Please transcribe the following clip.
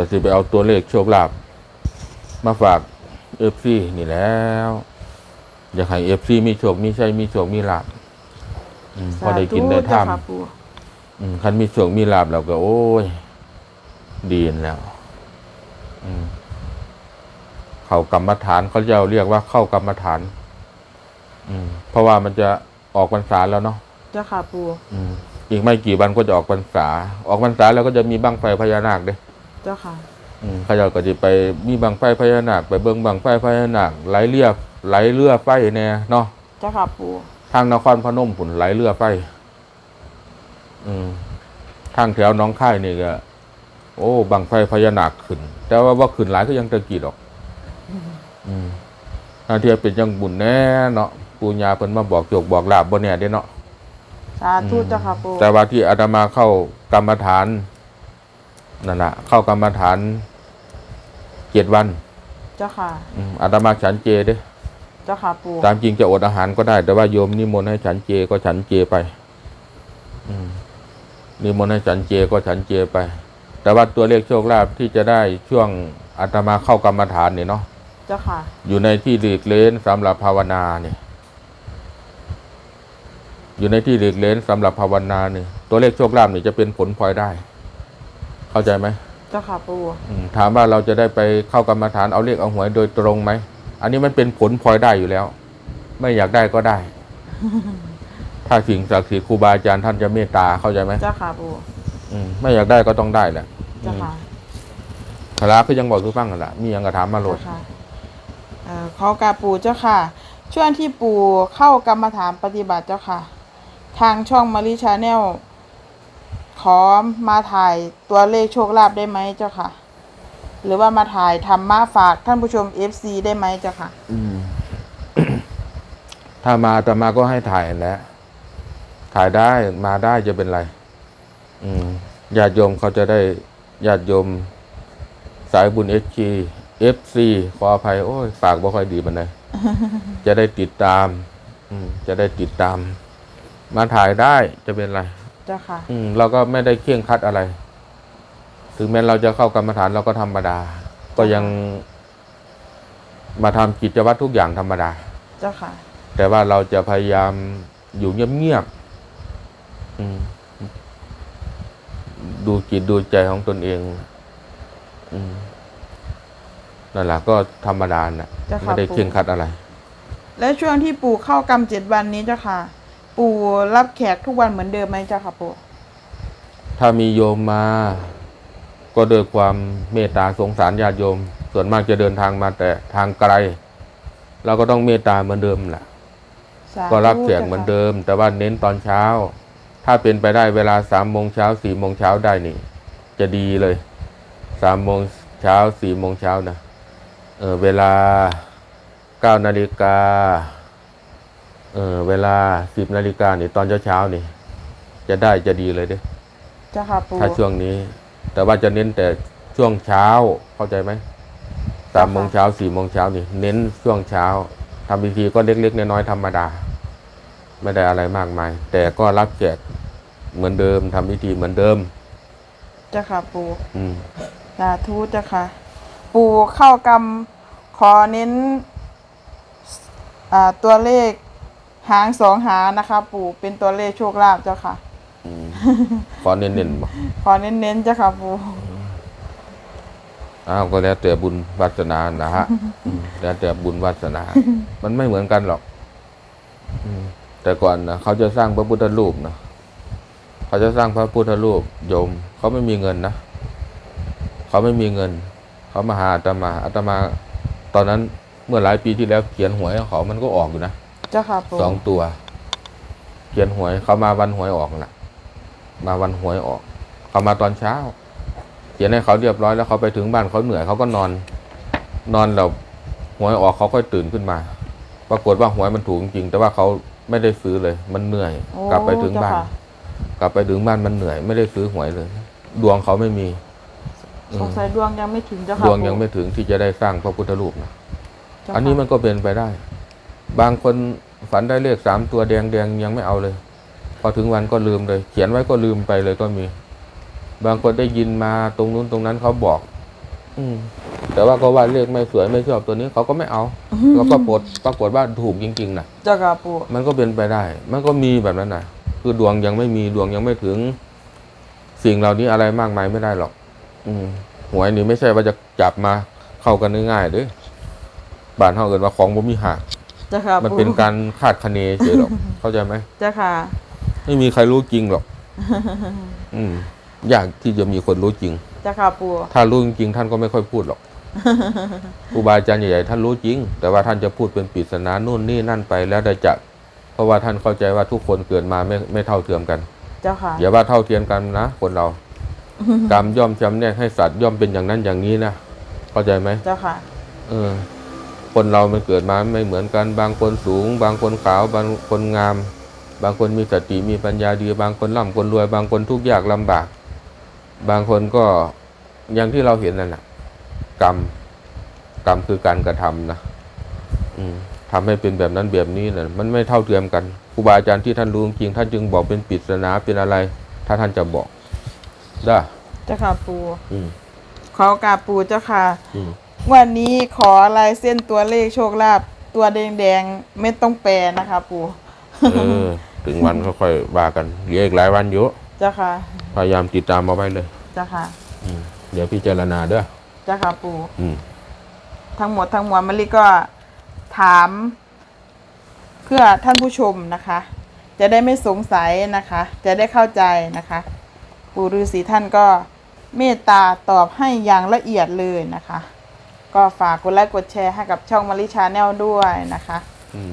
ก็สิไปเอาตัวเลขโชคลาภมาฝากเอฟซีนี่แล้ว อยากให้เอฟซีมีโชค มีชัยมีโชค มีลาภอืมพอได้กินได้สาธุเจ้าค่ะทำปูอืมคันมีโชคมีลาภเราก็ โอ้ย ดีนแล้ว อืมเข้ากรรมฐานเขาจะเรียกว่าเข้ากรรมฐาน อืม เพราะว่ามันจะออกพรรษาแล้วเนาะเจ้าค่ะปูอืม อีกไม่กี่วันก็จะออกพรรษา ออกพรรษาแล้วก็จะมีบั้งไฟพญานาคเด้เจ้าค่ะอืมเขาเจ้าก็จะไปมีบังไฟพญานาคไปเบิ่งบังไฟพญานาคไหลเรือไหลเรือไฟแน่เนาะเจ้าค่ะปูทางนครพนมผุนไหลเรือไฟ อืมทางแถวหน้องค่ายนี่ก็โอ้บังไฟพญานาคขึ้น แต่ว่าว่าขึ้นหลายก็ยังตะกี้ดอก อืมถ้าเทียบเป็นจังบุญแน่เนาะปูญาเพิ่นมาบอกโจกบอกลาบบ่แน่เด้เนาะสาธุเจ้าค่ะปูแต่ว่าที่อาตมาเข้ากรรมฐาน นั่นแหละเข้ากรรมฐานเจ็ดวัน เจ้าค่ะอืมอาตมาฉันเจเด้เจ้าค่ะปูตามจริงจะอดอาหารก็ได้ แต่ว่าโยมนิมนต์ให้ฉันเจก็ฉันเจไป อืมนิมนต์ให้ฉันเจก็ฉันเจไป แต่ว่าตัวเลขโชคลาภที่จะได้ช่วงอาตมาเข้ากรรมฐานเนี่ยเนาะเจ้าค่ะอยู่ในที่หลีกเล้นสำหรับภาวนาเนี่ย อยู่ในที่หลีกเล้นสำหรับภาวนาเนี่ยตัวเลขโชคลาภเนี่ยจะเป็นผลพลอยได้ เข้าใจไหมเจ้าค่ะปูอืมถามว่าเราจะได้ไปเข้ากรรมฐานเอาเลขเอาหวยโดยตรงไหม อันนี้มันเป็นผลพลอยได้อยู่แล้ว ไม่อยากได้ก็ได้ ถ้าสิ่งศักดิ์สิทธิ์ครูบาอาจารย์ท่านจะเมตตาเข้าใจไหมเจ้าค่ะปูอืมไม่อยากได้ก็ต้องได้แหละเจ้าค่ะคาราคือยังบอกคือฟังกันละมียังกระถามมาโหลเจ้าดค่ะเอ่อขอกราบปูเจ้าค่ะ ช่วงที่ปูเข้ากรรมฐานปฏิบัติเจ้าค่ะ ทางช่องมาริชาแนล ขอมาถ่ายตัวเลขโชคลาภได้ไหมเจ้าค่ะ หรือว่ามาถ่ายธรรมะฝากท่านผู้ชม FC ได้ไหมเจ้าค่ะ อืม ถ้ามาแต่มาก็ให้ถ่ายแหล้วถ่ายได้มาได้จะเป็นไร อืมญาติโยมเขาจะได้ญาติโยม สายบุญเอชจีเอฟซีขออภัย โอ้ยปากบ่ค่อยดีมันเลยจะได้ติดตาม อืม จะได้ติดตาม มาถ่ายได้จะเป็นไร เจ้าค่ะอืมเราก็ไม่ได้เคร่งครัดอะไร ถึงแม้เราจะเข้ากรรมฐานเราก็ธรรมดา ก็ยัง มาทำกิจวัตรทุกอย่างธรรมดา เจ้าค่ะ แต่ว่าเราจะพยายามอยู่เงียบๆอืมดูจิตดูใจของตนเอง อืมนั่นแหละก็ธรรมดาน่ะเจ้าค่ะไม่ได้ปู่เคร่งครัดอะไร และช่วงที่ปู่เข้ากรรมเจ็ดวันนี้เจ้าค่ะ ปู่รับแขกทุกวันเหมือนเดิมไหมเจ้าค่ะปู่ถ้ามีโยมมา ก็โดวยความเมตตาสงสารญาติโยม ส่วนมากจะเดินทางมาแต่ทางไกล เราก็ต้องเมตตาเหมือนเดิมแหละสาธุก็รับแขกเหมือนเดิม แต่ว่าเน้นตอนเช้า ถ้าเป็นไปได้เวลาสามโมงเช้าสี่โมงเช้าได้นี่ จะดีเลยสามโมงเช้าสี่โมงเช้านะเออเวลาเก้านาฬิกา เออเวลาสิบนาฬิกานี่ตอนเช้าเช้าๆนี่ จะได้จะดีเลยเด้ เจ้าค่ะปู่ถ้าช่วงนี้ แต่ว่าจะเน้นแต่ช่วงเช้าเข้าใจไหมสามโมงเช้าสี่โมงเช้านี่ เน้นช่วงเช้าทำพิธีก็เล็กๆน้อยๆธรรมดา ไม่ได้อะไรมากมาย แต่ก็รับแขกเหมือนเดิมทำพิธีเหมือนเดิม เจ้าค่ะปู่อืมสาธุเจ้าค่ะ ปู่เข้ากรรมขอเน้น อ่าตัวเลข หางสองหางนะคะ ปู่เป็นตัวเลขโชคลาภเจ้าค่ะ อืมขอเน้นๆบอกขอเน้นๆเจ้าค่ะปู่อ้าวก็แล้วแต่บุญวาสนานะฮะอืมแล้วแต่บุญวาสนา มันไม่เหมือนกันหรอก อืมแต่ก่อนนะเขาจะสร้างพระพุทธรูปนะเขาจะสร้างพระพุทธรูปโยม เขาไม่มีเงินนะเขาไม่มีเงิน เขามาหาอาตมาอาตมา ตอนนั้นเมื่อหลายปีที่แล้วเขียนหวยให้เขามันก็ออกอยู่นะ เจ้าค่ะปู่สองตัว เขียนหวยเขามาวันหวยออกน่ะ มาวันหวยออก เขามาตอนเช้า เขียนให้เขาเรียบร้อยแล้วเขาไปถึงบ้านเขาเหนื่อยเขาก็นอน นอนแล้วหวยออกเขาค่อยตื่นขึ้นมา ปรากฏว่าหวยมันถูกจริงๆแต่ว่าเขาไม่ได้ซื้อเลย มันเหนื่อยโอ้กลับไปถึงบ้านเจ้ค่ะกลับไปถึงบ้านมันเหนื่อย ไม่ได้ซื้อหวยเลย ดวงเขาไม่มีอืมสงสัยดวงยังไม่ถึงเจ้าค่ะดวงยังปู่ไม่ถึงที่จะได้สร้างพระพุทธรูปนะเจ้าอันนี้ค่ะมันก็เป็นไปได้ บางคนฝันได้เลขสามตัวแดงแดงๆยังไม่เอาเลย พอถึงวันก็ลืมเลย เขียนไว้ก็ลืมไปเลยก็มี บางคนได้ยินมาตรงนู้นตรงนั้นเขาบอก อืม แต่ว่าก็ว่าเลขไม่สวยไม่ชอบตัวนี้เขาก็ไม่เอาแล้วก็ปรากฏปรากฏว่าถูกจริงๆนะเจ้าค่ะปูมันก็เป็นไปได้ มันก็มีแบบนั้นนะคือดวงยังไม่มีดวงยังไม่ถึง สิ่งเหล่านี้อะไรมากมายไม่ได้หรอก อืมหวยนี่ไม่ใช่ว่าจะจับมาเข้ากันง่ายๆเด้อบ้านเฮาเกิดว่าของบ่มีหัก เจ้าค่ะมันปูเป็นการคาดคะเนเฉยหรอกเข้าใจไหมเจ้าค่ะ ไม่มีใครรู้จริงหรอก อืมยากที่จะมีคนรู้จริงเจ้าค่ะปูถ้ารู้จริงๆท่านก็ไม่ค่อยพูดหรอกครูบาอาจารย์ใหญ่ๆท่านรู้จริง แต่ว่าท่านจะพูดเป็นปริศนานู่นนี่นั่นไปแล้วแต่จะเพราะว่าท่านเข้าใจว่าทุกคนเกิดมาไม่ไม่เท่าเทียมกัน เจ้าค่ะอย่าว่าเท่าเทียมกันนะคนเรากรรมย่อมจำแนกให้สัตว์ย่อมเป็นอย่างนั้นอย่างนี้นะเข้าใจไหมเจ้าค่ะ เออ คนเรามันเกิดมาไม่เหมือนกัน บางคนสูง บางคนขาว บางคนงาม บางคนมีสติมีปัญญาดี บางคนร่ำคนรวย บางคนทุกข์ยากลำบาก บางคนก็อย่างที่เราเห็นนั่นแหละกรรมกรรมคือการกระทำนะอืมทำให้เป็นแบบนั้นแบบนี้นะมันไม่เท่าเทียมกันครูบาอาจารย์ที่ท่านรู้จริงๆท่านจึงบอกเป็นปริศนาเป็นอะไร ถ้าท่านจะบอกได้เจ้าค่ะปูอืมขอกราบปูเจ้าค่ะอืม วันนี้ขอลายเส้นตัวเลขโชคลาภตัวแดงๆไม่ต้องแปลนะคะปูเออถึงวันก็ค่อยว่ากันเหลืออีกหลายวันอยู่เจ้าค่ะ พยายามติดตามมาไว้เลยเจ้าค่ะอืมเดี๋ยวพิจารณาเด้อเจ้าค่ะปูอืมทั้งหมดทั้งมวลมะลิก็ถาม เพื่อท่านผู้ชมนะคะ จะได้ไม่สงสัยนะคะ จะได้เข้าใจนะคะ ปู่ฤาษีท่านก็เมตตาตอบให้อย่างละเอียดเลยนะคะ ก็ฝากกดไลค์กดแชร์ให้กับช่องมาริชาแนลด้วยนะคะอืม